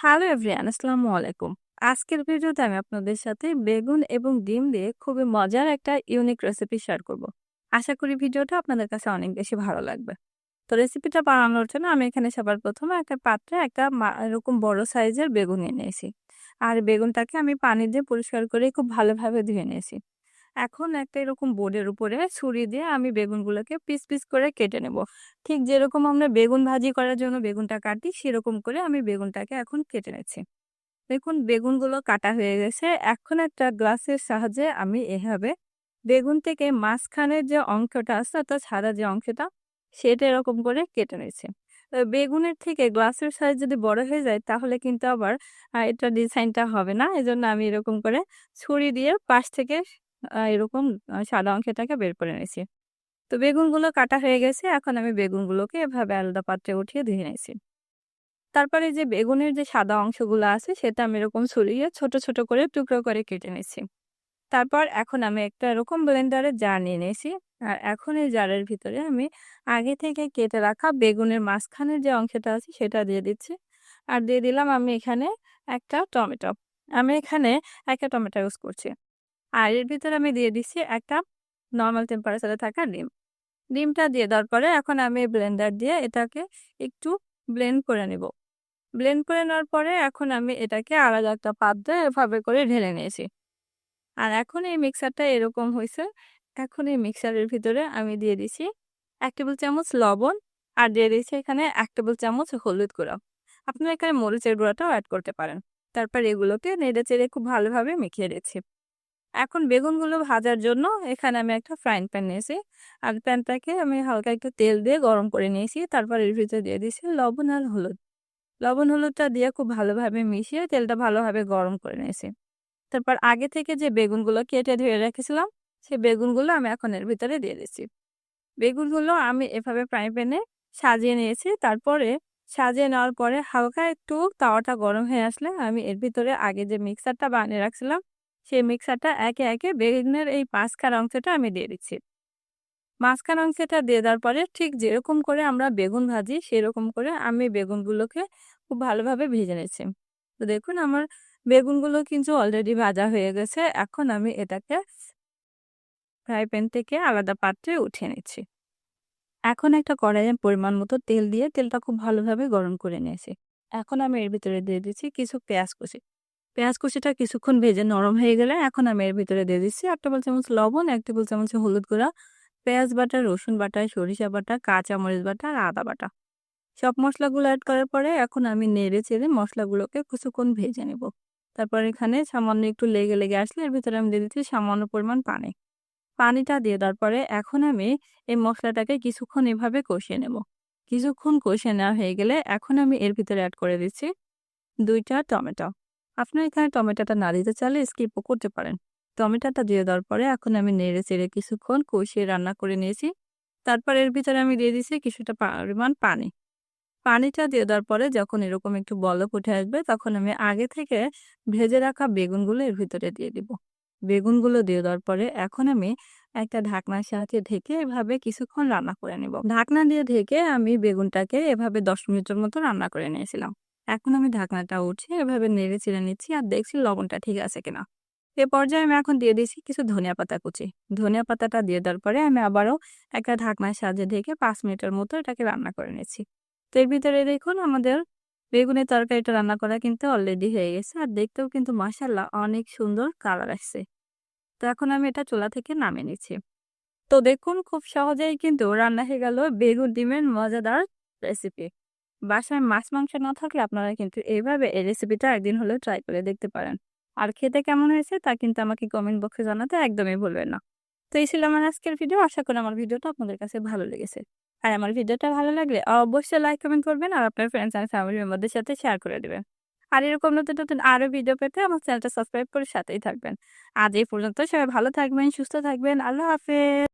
Hello everyone, আসসালামু আলাইকুম। আজকের ভিডিওতে আমি আপনাদের সাথে বেগুন এবং ডিম দিয়ে খুবই মজার একটা ইউনিক রেসিপি শেয়ার করব। আশা করি ভিডিওটা আপনাদের কাছে অনেক বেশি ভালো লাগবে। তো রেসিপিটা বানানোর জন্য আমি এখানে সবার প্রথমে একটা পাত্রে একটা এরকম বড় সাইজের বেগুন নিয়ে নিয়েছি। আর বেগুনটাকে আমি পানি দিয়ে পরিষ্কার করে খুব ভালোভাবে ধুয়ে নিয়েছি। এখন একটা এরকম বোর্ডের উপরে ছুরি দিয়ে আমি বেগুনগুলোকে পিস পিস করে কেটে নেব। ঠিক যেরকম আমরা বেগুন ভাজি করার জন্য বেগুনটা কাটি, সেরকম করে আমি বেগুনটাকে এখন কেটে নিচ্ছি। দেখুন, বেগুনগুলো কাটা হয়ে গেছে। এখন একটা গ্লাসের সাহায্যে আমি এভাবে বেগুন থেকে মাঝখানের যে অংশটা আছে, অর্থাৎ সাদা যে অংশটা, সেটা এরকম করে কেটে নিয়েছি বেগুনের থেকে গ্লাসের সাইজ যদি বড় হয়ে যায়, তাহলে কিন্তু আবার এটা ডিজাইনটা হবে না। এজন্য আমি এরকম করে ছুরি দিয়ে পাশ থেকে এরকম সাদা অংশটাকে বের করে নিয়েছি। তো বেগুনগুলো কাটা হয়ে গেছে, এখন আমি বেগুনগুলোকে এভাবে আলাদা পাত্রে উঠিয়ে ধুয়ে নিয়েছি। তারপরে যে বেগুনের যে সাদা অংশগুলো আছে, সেটা আমি এরকম ছড়িয়ে ছোট ছোট করে টুকরো করে কেটে নিয়েছি। তারপর এখন আমি একটা এরকম ব্লেন্ডারে জার নিয়ে নিয়েছি। আর এখন এই জারের ভিতরে আমি আগে থেকে কেটে রাখা বেগুনের মাঝখানের যে অংশটা আছে, সেটা দিয়ে দিচ্ছি। আর দিয়ে দিলাম আমি এখানে একটা টমেটো। আমি এখানে একটা টমেটো ইউজ করছি। আর এর ভিতরে আমি দিয়ে দিচ্ছি একটা নর্মাল টেম্পারেচারে থাকা ডিম। ডিমটা দিয়ে দেওয়ার পরে এখন আমি ব্লেন্ডার দিয়ে এটাকে একটু ব্লেন্ড করে নিব। ব্লেন্ড করে নেওয়ার পরে এখন আমি এটাকে আলাদা একটা পাত্রে এভাবে করে ঢেলে নিয়েছি। আর এখন এই মিক্সারটা এরকম হয়েছে। এখন এই মিক্সারের ভিতরে আমি দিয়ে দিছি এক টেবিল চামচ লবণ আর দিয়ে দিচ্ছি এখানে এক টেবিল চামচ হলুদ গুঁড়ো। আপনারা এখানে মরিচের গুঁড়োটাও অ্যাড করতে পারেন। তারপর এগুলোকে নেড়ে চেড়ে খুব ভালোভাবে মিখিয়ে দিচ্ছি এখন বেগুনগুলো ভাজার জন্য এখানে আমি একটা ফ্রাইং প্যান নিয়েছি। আর প্যানটাকে আমি হালকা একটু তেল দিয়ে গরম করে নিয়েছি। তারপর এর ভিতরে দিয়ে দিয়েছি লবণ আর হলুদ। লবণ হলুদটা দিয়ে খুব ভালোভাবে মিশিয়ে তেলটা ভালোভাবে গরম করে নিয়েছি। তারপর আগে থেকে যে বেগুনগুলো কেটে ধুয়ে রেখেছিলাম, সেই বেগুনগুলো আমি এখন এর ভিতরে দিয়ে দিচ্ছি বেগুনগুলো আমি এভাবে ফ্রাই প্যানে সাজিয়ে নিয়েছি। তারপরে সাজিয়ে নেওয়ার পরে হালকা একটু তাওয়াটা গরম হয়ে আসলে আমি এর ভিতরে আগে যে মিক্সারটা বানিয়ে রাখছিলাম সেই মিক্সারটা একে একে বেগুনের এই মাঝখান অংশটা আমি দিয়ে দিচ্ছি। মাঝখান অংশটা দিয়ে দেওয়ার পরে ঠিক যেরকম করে আমরা বেগুন ভাজি, সেরকম করে আমি বেগুনগুলোকে খুব ভালোভাবে ভেজে নিচ্ছি। তো দেখুন আমার বেগুনগুলো কিন্তু অলরেডি ভাজা হয়ে গেছে। এখন আমি এটাকে ফ্রাই প্যান থেকে আলাদা পাত্রে উঠিয়ে নিচ্ছি। এখন একটা কড়াইয়ে পরিমাণ মতো তেল দিয়ে তেলটা খুব ভালোভাবে গরম করে নিয়েছি। এখন আমি এর ভিতরে দিয়ে দিচ্ছি কিছু পেঁয়াজ কুচি। পেঁয়াজ কুচিটা কিছুক্ষণ ভেজে নরম হয়ে গেলে এখন আমি এর ভিতরে দিয়ে দিচ্ছি এক টেবিল চামচ লবণ, এক টেবিল চামচ হলুদ গুঁড়া, পেঁয়াজ বাটা, রসুন বাটা, সরিষা বাটা, কাঁচা মরিচ বাটা আর আদা বাটা। সব মশলাগুলো অ্যাড করার পরে এখন আমি নেড়ে চেড়ে মশলাগুলোকে কিছুক্ষণ ভেজে নেব। তারপর এখানে সামান্য একটু লেগে লেগে আসলে এর ভিতরে আমি দিয়ে দিচ্ছি সামান্য পরিমাণ পানি। পানিটা দিয়ে দেওয়ার পরে এখন আমি এই মশলাটাকে কিছুক্ষণ এভাবে কষিয়ে নেব। কিছুক্ষণ কষিয়ে নেওয়া হয়ে গেলে এখন আমি এর ভিতরে অ্যাড করে দিচ্ছি দুইটা টমেটো। আপনার এখানে টমেটোটা না দিতে চাইলে স্কিপও করতে পারেন। টমেটোটা দিয়ে দেওয়ার পরে এখন আমি নেড়ে চেড়ে কিছুক্ষণ কষিয়ে রান্না করে নিয়েছি। তারপর এর ভিতরে আমি দিয়ে দিয়েছি কিছুটা পরিমাণ পানি। পানিটা দিয়ে দেওয়ার পরে যখন এরকম একটু বলক উঠে আসবে তখন আমি আগে থেকে ভেজে রাখা বেগুনগুলো এর ভিতরে দিয়ে দিব। বেগুনগুলো দিয়ে দেওয়ার পরে এখন আমি একটা ঢাকনার সাহায্যে ঢেকে এভাবে কিছুক্ষণ রান্না করে নেব। ঢাকনা দিয়ে ঢেকে আমি বেগুনটাকে এভাবে দশ মিনিটের মতো রান্না করে নিয়েছিলাম। এখন আমি ঢাকনাটা উঠিয়ে এভাবে নেড়ে চেড়ে নিচ্ছি আর দেখছি লবণটা ঠিক আছে কিনা। এ পর্যায়ে আমি এখন দিয়ে দিচ্ছি কিছু ধনিয়া পাতা কুচি। ধনিয়া পাতাটা দিয়ে দেওয়ার পরে আমি আবারও একটা ঢাকনার সাহায্যে ঢেকে পাঁচ মিনিটের মতো এটাকে রান্না করে নিচ্ছি। তো এর ভিতরে দেখুন আমাদের বেগুনের তরকারিটা রান্না করা কিন্তু অলরেডি হয়ে গেছে আর দেখতেও কিন্তু মাসাল্লাহ অনেক সুন্দর কালার আসছে। তো এখন আমি এটা চুলা থেকে নামিয়ে নিচ্ছি। তো দেখুন খুব সহজেই কিন্তু রান্না হয়ে গেল বেগুন ডিমের মজাদার রেসিপি বাসায় মাছ, মাংস না থাকলে আপনারা কিন্তু এইভাবে এই রেসিপিটা একদিন হলেও ট্রাই করে দেখতে পারেন। আর খেতে কেমন হয়েছে তা কিন্তু আমাকে কমেন্ট বক্সে জানাতে একদমই ভুলবেন না। তো এই ছিল আমার আজকের ভিডিও আশা করি আমার ভিডিওটা আপনাদের কাছে ভালো লেগেছে। আর আমার ভিডিওটা ভালো লাগলে অবশ্যই লাইক কমেন্ট করবেন আর আপনার ফ্রেন্ডস অ্যান্ড ফ্যামিলি মেম্বারদের সাথে শেয়ার করে দেবেন। আর এরকম নতুন নতুন আরও ভিডিও পেতে আমার চ্যানেলটা সাবস্ক্রাইব করে সাথেই থাকবেন। আজ এই পর্যন্ত সবাই ভালো থাকবেন, সুস্থ থাকবেন। আল্লাহ হাফেজ!